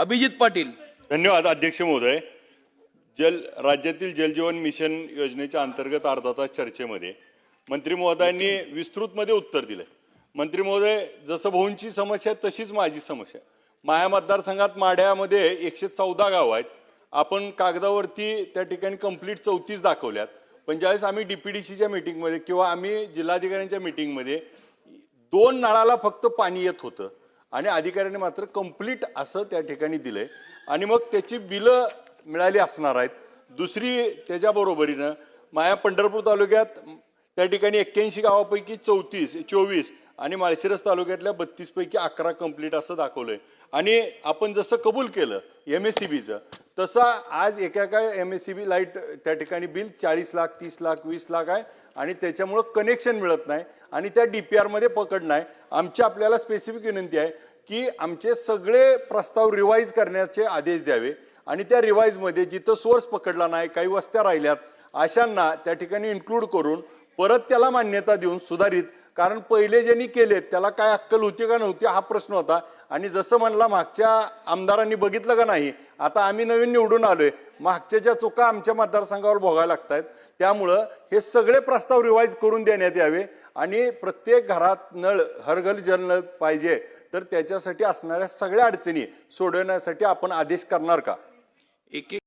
अभिजित पाटील. धन्यवाद अध्यक्ष महोदय. जल राज्यातील जलजीवन मिशन योजनेच्या अंतर्गत अर्धा तास चर्चेमध्ये मंत्री महोदयांनी विस्तृतमध्ये उत्तर दिलं मंत्री महोदय जसं भाऊंची समस्या आहे, तशीच माझी समस्या माया मतदारसंघात माढ्यामध्ये एकशे चौदा गावं आहेत. आपण कागदावरती त्या ठिकाणी कंप्लीट चौतीस दाखवल्यात. पण ज्यावेळेस आम्ही डी पी डी सीच्या मिटिंगमध्ये किंवा आम्ही जिल्हाधिकाऱ्यांच्या मिटिंगमध्ये दोन नळाला फक्त पाणी येत होतं आणि अधिकाऱ्याने मात्र कंप्लीट असं त्या ठिकाणी दिलं आहे आणि मग त्याची बिलं मिळाली असणार आहेत. दुसरी त्याच्या बरोबरीनं माया पंढरपूर तालुक्यात त्या ठिकाणी एक्क्याऐंशी गावापैकी चौतीस चोवीस आणि माळशिरस तालुक्यातल्या बत्तीसपैकी अकरा कंप्लीट असं दाखवलं आहे आणि आपण जसं कबूल केलं एम एस सी बीचं तसा आज एका काय M S C B light त्या ठिकाणी बिल चाळीस लाख तीस लाख वीस लाख आहे आणि त्याच्यामुळं कनेक्शन मिळत नाही आणि त्या डी पी आरमध्ये पकड नाही. आमची आपल्याला स्पेसिफिक विनंती आहे की आमचे सगळे प्रस्ताव रिवाईज करण्याचे आदेश द्यावे आणि त्या रिवाईजमध्ये जिथं सोर्स पकडला नाही काही वस्त्या राहिल्यात अशांना त्या ठिकाणी इन्क्लूड करून परत त्याला मान्यता देऊन सुधारित कारण पहिले ज्यांनी केलेत त्याला काय अक्कल होती का नव्हती हा प्रश्न होता. आणि जसं म्हणला मागच्या आमदारांनी बघितलं का नाही आता आम्ही नवीन निवडून आलोय. मागच्या ज्या चुका आमच्या मतदारसंघावर भोगायला लागत आहेत त्यामुळं हे सगळे प्रस्ताव रिवाईज करून देण्यात यावे. आणि प्रत्येक घरात नळ हरघल जल पाहिजे. तर त्याच्यासाठी असणाऱ्या सगळ्या अडचणी सोडवण्यासाठी आपण आदेश करणार का? एक